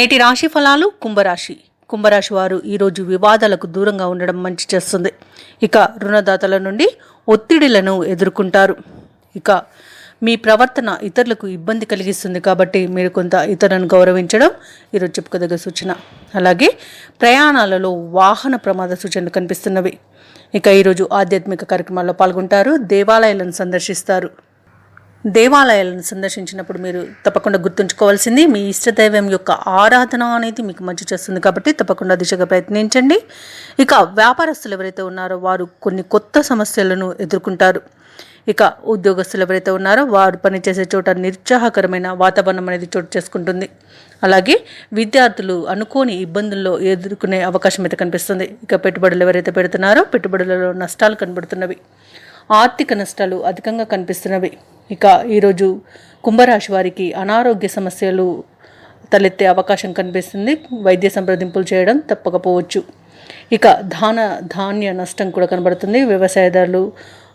నేటి రాశి ఫలాలు కుంభరాశి. కుంభరాశి వారు ఈరోజు వివాదాలకు దూరంగా ఉండడం మంచి చేస్తుంది. ఇక రుణదాతల నుండి ఒత్తిడిలను ఎదుర్కొంటారు. ఇక మీ ప్రవర్తన ఇతరులకు ఇబ్బంది కలిగిస్తుంది కాబట్టి మీరు కొంత ఇతరులను గౌరవించడం ఈరోజు చెప్పుకోదగ్గ సూచన. అలాగే ప్రయాణాలలో వాహన ప్రమాద సూచనలు కనిపిస్తున్నవి. ఇక ఈరోజు ఆధ్యాత్మిక కార్యక్రమాల్లో పాల్గొంటారు దేవాలయాలను సందర్శిస్తారు. దేవాలయాలను సందర్శించినప్పుడు మీరు తప్పకుండా గుర్తుంచుకోవాల్సింది మీ ఇష్టదైవం యొక్క ఆరాధన అనేది మీకు మంచి చేస్తుంది కాబట్టి తప్పకుండా దిశగా ప్రయత్నించండి. ఇక వ్యాపారస్తులు ఎవరైతే ఉన్నారో వారు కొన్ని కొత్త సమస్యలను ఎదుర్కొంటారు. ఇక ఉద్యోగస్తులు ఎవరైతే ఉన్నారో వారు పనిచేసే చోట నిరుత్సాహకరమైన వాతావరణం అనేది చోటు చేసుకుంటుంది. అలాగే విద్యార్థులు అనుకోని ఇబ్బందుల్లో ఎదుర్కొనే అవకాశం అయితే కనిపిస్తుంది. ఇక పెట్టుబడులు ఎవరైతే పెడుతున్నారో పెట్టుబడులలో నష్టాలు కనబడుతున్నవి. ఆర్థిక నష్టాలు అధికంగా కనిపిస్తున్నవి. ఇక ఈరోజు కుంభరాశి వారికి అనారోగ్య సమస్యలు తలెత్తే అవకాశం కనిపిస్తుంది. వైద్య సంప్రదింపులు చేయడం తప్పకపోవచ్చు. ఇక ధాన ధాన్య నష్టం కూడా కనబడుతుంది. వ్యవసాయదారులు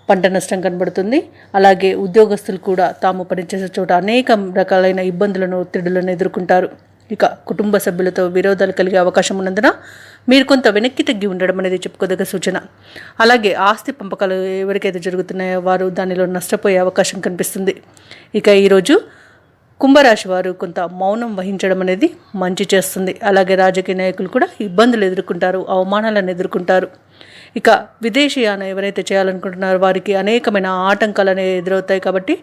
పంట నష్టం కనబడుతుంది. అలాగే ఉద్యోగస్తులు కూడా తాము పనిచేసే చోట అనేక రకాలైన ఇబ్బందులను ఒత్తిడులను ఎదుర్కొంటారు. ఇక కుటుంబ సభ్యులతో విరోధాలు కలిగే అవకాశం ఉన్నందున మీరు కొంత వెనక్కి తగ్గి ఉండడం అనేది చెప్పుకోదగ్గ సూచన. అలాగే ఆస్తి పంపకాలు ఎవరికైతే జరుగుతున్నాయో వారు దానిలో నష్టపోయే అవకాశం కనిపిస్తుంది. ఇక ఈరోజు కుంభరాశి వారు కొంత మౌనం వహించడం అనేది మంచి చేస్తుంది. అలాగే రాజకీయ నాయకులు కూడా ఇబ్బందులు ఎదుర్కొంటారు అవమానాలను ఎదుర్కొంటారు. ఇక విదేశీయాన ఎవరైతే చేయాలనుకుంటున్నారో వారికి అనేకమైన ఆటంకాలు అనేవి ఎదురవుతాయి కాబట్టి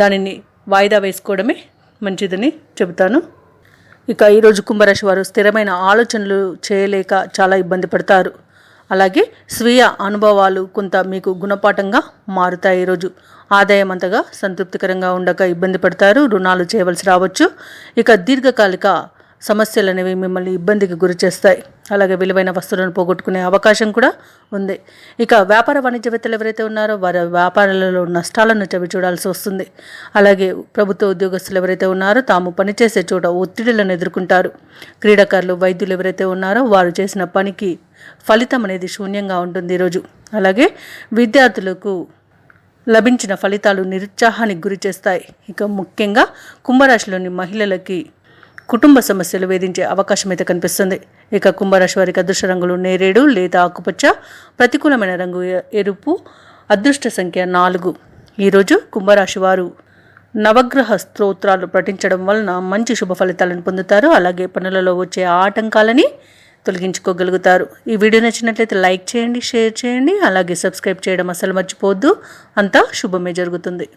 దానిని వాయిదా వేసుకోవడమే మంచిదని చెబుతాను. ఇక ఈరోజు కుంభరాశి వారు స్థిరమైన ఆలోచనలు చేయలేక చాలా ఇబ్బంది పడతారు. అలాగే స్వీయ అనుభవాలు కొంత మీకు గుణపాఠంగా మారుతాయి ఈరోజు ఆదాయం అంతగా సంతృప్తికరంగా ఉండక ఇబ్బంది పడతారు. రుణాలు చేయవలసి రావచ్చు. ఇక దీర్ఘకాలిక సమస్యలు అనేవి మిమ్మల్ని ఇబ్బందికి గురి చేస్తాయి. అలాగే విలువైన వస్తువులను పోగొట్టుకునే అవకాశం కూడా ఉంది. ఇక వ్యాపార వాణిజ్యవేత్తలు ఎవరైతే ఉన్నారో వారి వ్యాపారాలలో నష్టాలను చవి చూడాల్సి వస్తుంది. అలాగే ప్రభుత్వ ఉద్యోగస్తులు ఎవరైతే ఉన్నారో తాము పనిచేసే చోట ఒత్తిడులను ఎదుర్కొంటారు. క్రీడాకారులు వైద్యులు ఎవరైతే ఉన్నారో వారు చేసిన పనికి ఫలితం అనేది శూన్యంగా ఉంటుంది ఈరోజు. అలాగే విద్యార్థులకు లభించిన ఫలితాలు నిరుత్సాహానికి గురి చేస్తాయి. ఇక ముఖ్యంగా కుంభరాశిలోని మహిళలకి కుటుంబ సమస్యలు వేధించే అవకాశం అయితే కనిపిస్తుంది. ఇక కుంభరాశి వారికి అదృష్ట రంగులు నేరేడు లేదా ఆకుపచ్చ ప్రతికూలమైన రంగు ఎ- ఎరుపు అదృష్ట సంఖ్య నాలుగు. ఈరోజు కుంభరాశి వారు నవగ్రహ స్తోత్రాలు పఠించడం వలన మంచి శుభ ఫలితాలను పొందుతారు. అలాగే పనులలో వచ్చే ఆటంకాలని తొలగించుకోగలుగుతారు. ఈ వీడియో నచ్చినట్లయితే లైక్ చేయండి షేర్ చేయండి అలాగే సబ్స్క్రైబ్ చేయడం అసలు మర్చిపోవద్దు. అంతా శుభమే జరుగుతుంది.